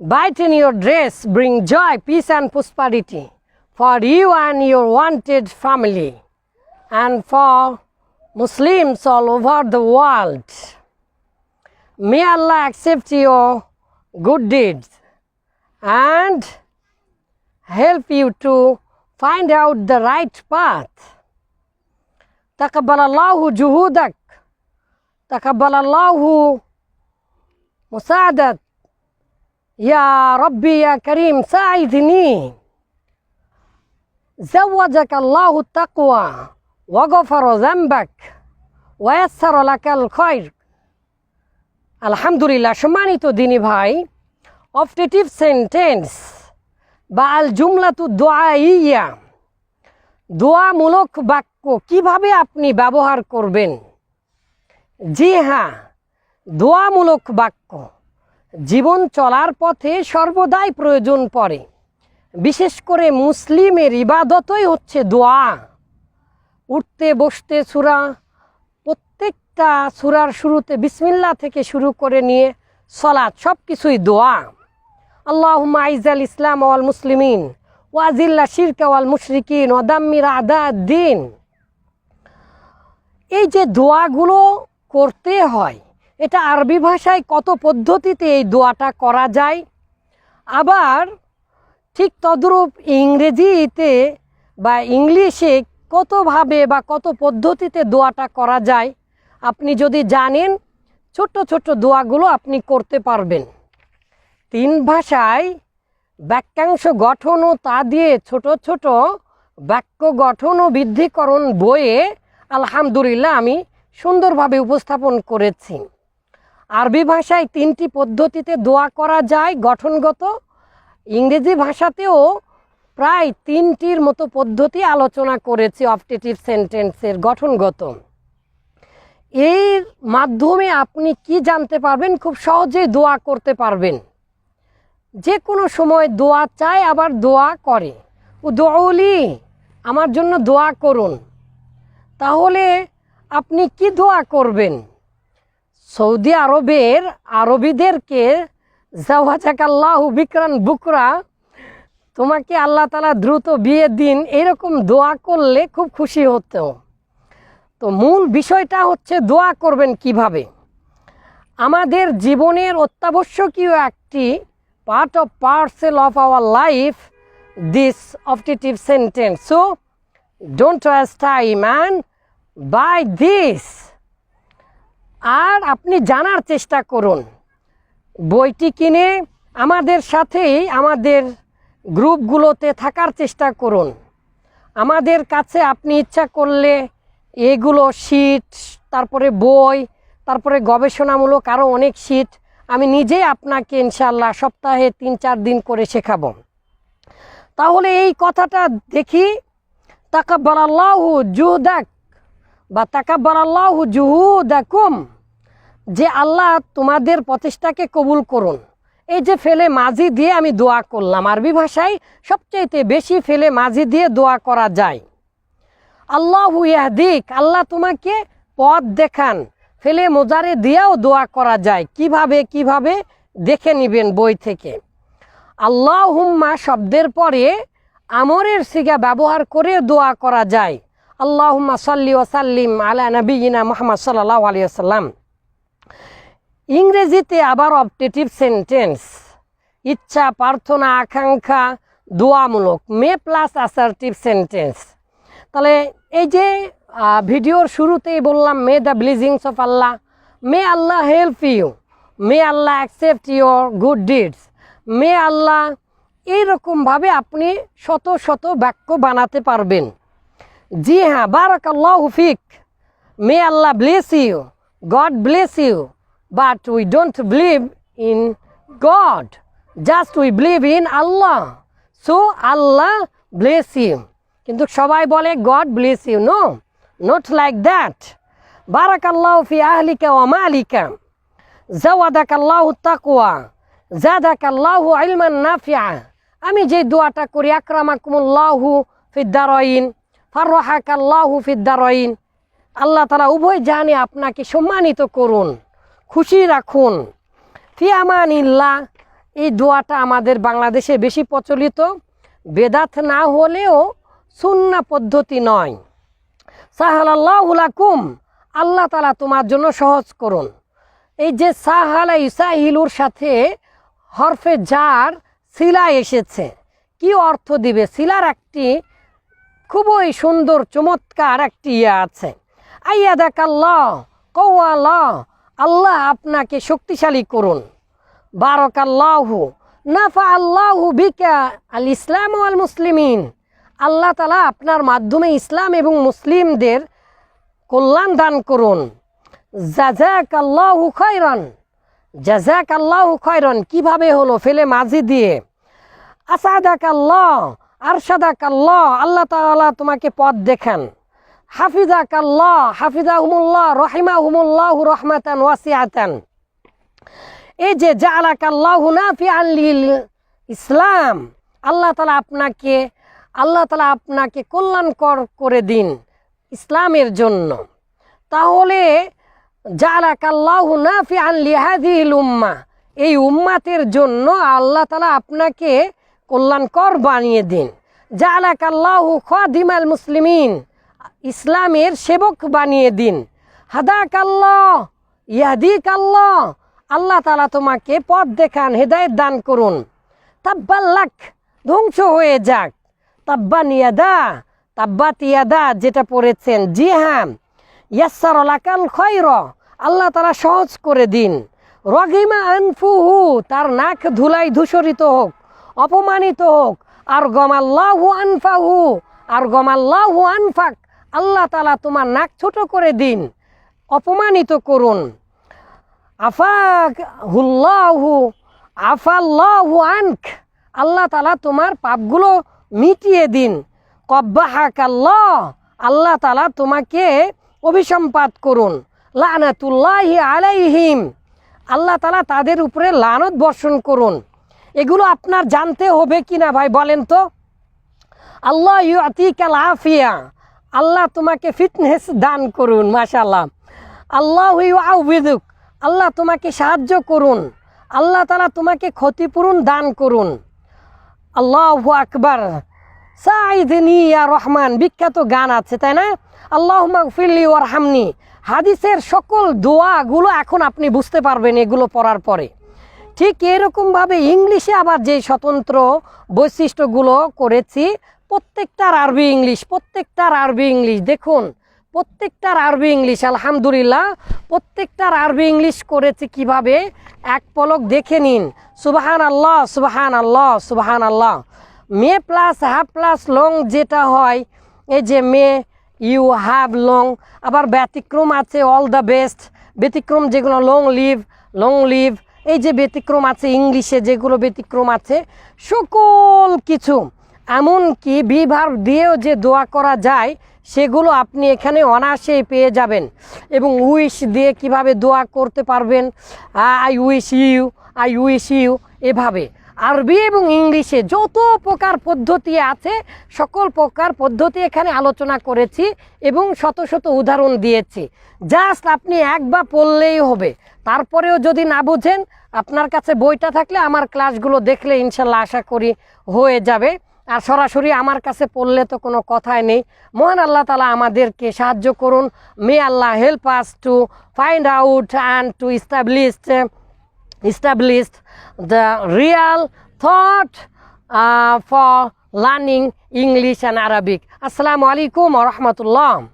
Brighten your dress, bring joy, peace, and prosperity for you and your wanted family, and for Muslims all over the world. May Allah accept your good deeds and help you to find out the right path. تقبل الله جهودك تقبل الله مساعدة يا ربي يا كريم ساعدني زوجك الله التقوى وغفر ذنبك ويسر لك الخير আলহামদুলিল্লাহ সম্মানিত দিনী ভাই optative sentence বা আল জুমলাতু দোয়া ইয়া দোয়ামূলক বাক্য কিভাবে আপনি ব্যবহার করবেন জি হ্যাঁ দোয়ামূলক বাক্য জীবন চলার পথে সর্বদাই প্রয়োজন পড়ে। বিশেষ করে মুসলিমের ইবাদতই হচ্ছে দোয়া। উঠতে, বসতে সুরা, প্রত্যেকটা সুরার শুরুতে বিসমিল্লা থেকে শুরু করে নিয়ে সলাৎ সব কিছুই দোয়া। আল্লাহ আইজাল ইসলাম ওয়াল মুসলিমিন ওয়াজিল্লা শিরকা ওয়াল মুশরিকিন ওয়াদাম্মির আদা দিন। এই যে দোয়াগুলো করতে হয় এটা আরবি ভাষায় কত পদ্ধতিতে এই দোয়াটা করা যায়? আবার ঠিক তদ্রূপ ইংরেজিতে বা ইংলিশে কতভাবে বা কত পদ্ধতিতে দোয়াটা করা যায় আপনি যদি জানেন, ছোট্ট ছোট্ট দোয়াগুলো আপনি করতে পারবেন। তিন ভাষায় বাক্যাংশ গঠন ও তা দিয়ে ছোট ছোট বাক্য গঠন ও বৃদ্ধিকরণ বইয়ে আলহামদুলিল্লাহ আমি সুন্দরভাবে উপস্থাপন করেছি। আরবি ভাষায় তিনটি পদ্ধতিতে দোয়া করা যায়, গঠনগত। ইংরেজি ভাষাতেও প্রায় তিনটির মতো পদ্ধতি আলোচনা করেছি অপটেটিভ সেন্টেন্সের গঠনগত। এর মাধ্যমে আপনি কি জানতে পারবেন? খুব সহজেই দোয়া করতে পারবেন। যে কোনো সময় দোয়া চায়, আবার দোয়া করে। ও দোয়ালি আমার জন্য দোয়া করুন। তাহলে আপনি কি দোয়া করবেন? সৌদি আরবের আরবিদেরকে জাওয়াজাক আল্লাহ বিক্রান বুকরা। তোমাকে আল্লাহ তালা দ্রুত বিয়ে দিন, এরকম দোয়া করলে খুব খুশি হতো তো মূল বিষয়টা হচ্ছে দোয়া করবেন কীভাবে? আমাদের জীবনের অত্যাবশ্যকীয় একটি part of parcel of our life this optative sentence so don't waste time and by this আর আপনি জানার চেষ্টা করুন। বইটি কিনে আমাদের সাথেই আমাদের গ্রুপগুলোতে থাকার চেষ্টা করুন। আমাদের কাছে আপনি ইচ্ছা করলে এগুলো শীট, তারপরে বই, তারপরে গবেষণামূলক আরও অনেক শীট আমি নিজেই আপনাকে ইনশাল্লাহ সপ্তাহে তিন চার দিন করে শেখাবো। তাহলে এই কথাটা দেখি, তাকাব্বালাল্লাহু জুহুদাক। বা তাকাব্বালাল্লাহু জুহুদাকুম, যে আল্লাহ তোমাদের প্রচেষ্টাকে কবুল করুন। এই যে ফেলে মাঝি দিয়ে আমি দোয়া করলাম, আরবি ভাষায় সবচাইতে বেশি ফেলে মাঝি দিয়ে দোয়া করা যায়। আল্লাহ ইয়াহদিক, আল্লাহ তোমাকে পথ দেখান, ফেলে মোজারে দিয়েও দোয়া করা যায়। কীভাবে কীভাবে? দেখে নিবেন বই থেকে। আল্লাহ হুম্মা শব্দের পরে আমরের সিগা ব্যবহার করে দোয়া করা যায়। আল্লাহ হুম্মা সাল্লি ওসাল্লিম আলা নবীনা মোহাম্মদ সাল্লাহ আলিয়াল্লাম ইংরেজিতে আবার অপটেটিভ সেন্টেন্স, ইচ্ছা, প্রার্থনা, আকাঙ্ক্ষা, দোয়ামূলক, মে প্লাস অ্যাসার্টিভ সেন্টেন্স তাহলে এই যে ভিডিওর শুরুতেই বললাম, may the blessings of Allah may Allah help you may Allah accept your good deeds may Allah এইরকমভাবে আপনি শত শত বাক্য বানাতে পারবেন। জি হ্যাঁ বারাক আল্লাহ হুফিক may Allah bless you God bless you but we don't believe in God just we believe in Allah so Allah bless you কিন্তু সবাই বলে God bless you no not like that Barack আল্লাহ ফি আহলিকা ওয়া মালিকা। জাওয়াদাক আল্লাহ তাকওয়া। জাদাক আল্লাহ ইলমান নাফিয়া। আমি যে দোয়াটা করি, আকরামাকুমুল্লাহু ফিদ্দারইন ফারহাক আল্লাহু ফিদ্দারইন আল্লাহ তারা উভয় জানে আপনাকে সম্মানিত করুন, খুশি রাখুন। ফি আমানিল্লাহ, এই দোয়াটা আমাদের বাংলাদেশে বেশি প্রচলিত। বেদাত না হলেও সুন্না পদ্ধতি নয়। সাহালাল্লাহুলাকুম আল্লাহ তালা তোমার জন্য সহজ করুন। এই যে সাহালা ইসাহিলুর সাথে হরফে জার শিলা এসেছে। কি অর্থ দিবে? শিলার একটি খুবই সুন্দর, চমৎকার একটি ইয়ে আছে। আইয়া দেখ আল্লাহ কৌয়াল্লাহ আল্লাহ আপনাকে শক্তিশালী করুন। বারক আল্লাহু নাফা আল্লাহু বিকা আল ইসলাম আল মুসলিমিন আল্লাহ তালা আপনার মাধ্যমে ইসলাম এবং মুসলিমদের কল্যাণ দান করুন। জাজাক আল্লাহু খয়রন জাজাক আল্লাহু খয়রন। কীভাবে হলো? ফেলে মাঝি দিয়ে। আসাদাক আল্লাহ আরশাদাক আল্লাহ আল্লাহ তাআলা তোমাকে পথ দেখান। হাফিজাক আল্লাহ হাফিজাহুমুল্লাহ, রহিমাহুমুল্লাহ রহমাতান ওয়াসিআতান। এই যে জালাক আল্লাহ নাফি আল্লিল ইসলাম, আল্লাহ তালা আপনাকে, আল্লাহ তালা আপনাকে কল্যাণকর করে দিন ইসলামের জন্য। তাহলে জালাক আল্লাহ নাফি আল্লি হাদিল উম্মা এই উম্মাতের জন্য আল্লাহ তালা আপনাকে কল্যাণকর বানিয়ে দিন। জালাক আল্লাহ মুসলিমিন। ইসলামের সেবক বানিয়ে দিন। হাদাক আল্লাহ ইয়াদিক আল্লাহ আল্লাহ তালা তোমাকে পথ দেখান, হেদায়ত দান করুন। তাব্বাল্লাক ধ্বংস হয়ে যাক। তাব্বা নিয়াদা তাব্বা তিয়াদা যেটা পড়েছেন জি হ্যাঁ ইয়াসার লাকাল খৈর আল্লাহ তালা সহজ করে দিন। রগিমা আনফুহু, তার নাক ধুলাই ধূসরিত হোক। অপমানিত হোক। আর গমাল্লাহু আনফাহু। আর গমাল্লাহু আনফাক। আল্লাহ তালা তোমার নাক ছোট করে দিন। অপমানিত করুন। আফাক হুল্লাহু আফাল্লাহু আনক। আল্লাহ তালা তোমার পাপগুলো মিটিয়ে দিন। কব্বাহাক আল্লাহ আল্লাহ তালা তোমাকে অভিসম্পাত করুন। লানাতুল্লাহি আলাইহিম। আল্লাহ তালা তাদের উপরে লানত বর্ষণ করুন। এগুলো আপনার জানতে হবে কি না ভাই, বলেন তো। আল্লাহ ইউতিকাল আফিয়া আল্লাহ তোমাকে ফিটনেস দান করুন মাশাল্লাহ আল্লাহ ইউ আউবিদুক আল্লাহ তোমাকে সাহায্য করুন। আল্লাহ তালা তোমাকে ক্ষতিপূরণ দান করুন। আল্লাহ আকবার। সাইদিনী রহমান, বিখ্যাত গান আছে, তাই না? আল্লাহ ফিল্লি ওয়ারহামনি। হাদিসের সকল দোয়াগুলো এখন আপনি বুঝতে পারবেন এগুলো পড়ার পরে। ঠিক এরকমভাবে ইংলিশে আবার যে স্বতন্ত্র বৈশিষ্ট্যগুলো করেছি, প্রত্যেকটার আরবি ইংলিশ, প্রত্যেকটার আরবি ইংলিশ, দেখুন, প্রত্যেকটার আরবি ইংলিশ, আলহামদুলিল্লাহ, প্রত্যেকটার আরবি ইংলিশ করেছি কীভাবে? এক পলক দেখে নিন সুবাহান আল্লাহ সুবাহান আল্লাহ সুবাহান আল্লাহ may plus, half plus, long যেটা হয়, এই যে মে, ইউ হ্যাভ লং, আবার ব্যতিক্রম আছে, অল দ্য বেস্ট, ব্যতিক্রম যেগুলো, লং লিভ লং লিভ এই যে ব্যতিক্রম আছে, ইংলিশে যেগুলো ব্যতিক্রম আছে, সকল কিছু, এমনকি বিভার দিয়েও যে দোয়া করা যায়, সেগুলো আপনি এখানে অনায়াসেই পেয়ে যাবেন। এবং উইশ দিয়ে কীভাবে দোয়া করতে পারবেন I wish you, I wish you, এভাবে। আরবি এবং ইংলিশে যত প্রকার পদ্ধতি আছে, সকল প্রকার পদ্ধতি এখানে আলোচনা করেছি এবং শত শত উদাহরণ দিয়েছি। জাস্ট আপনি একবার পড়লেই হবে। তারপরেও যদি না বুঝেন, আপনার কাছে বইটা থাকলে আমার ক্লাসগুলো দেখলে ইনশাল্লাহ আশা করি হয়ে যাবে। আর সরাসরি আমার কাছে পড়লে তো কোনো কথাই নেই। মহান আল্লাহ তালা আমাদেরকে সাহায্য করুন। May Allah help us to find out and to establish established the real thought uh, for learning English and Arabic. Assalamu alaikum wa rahmatullah.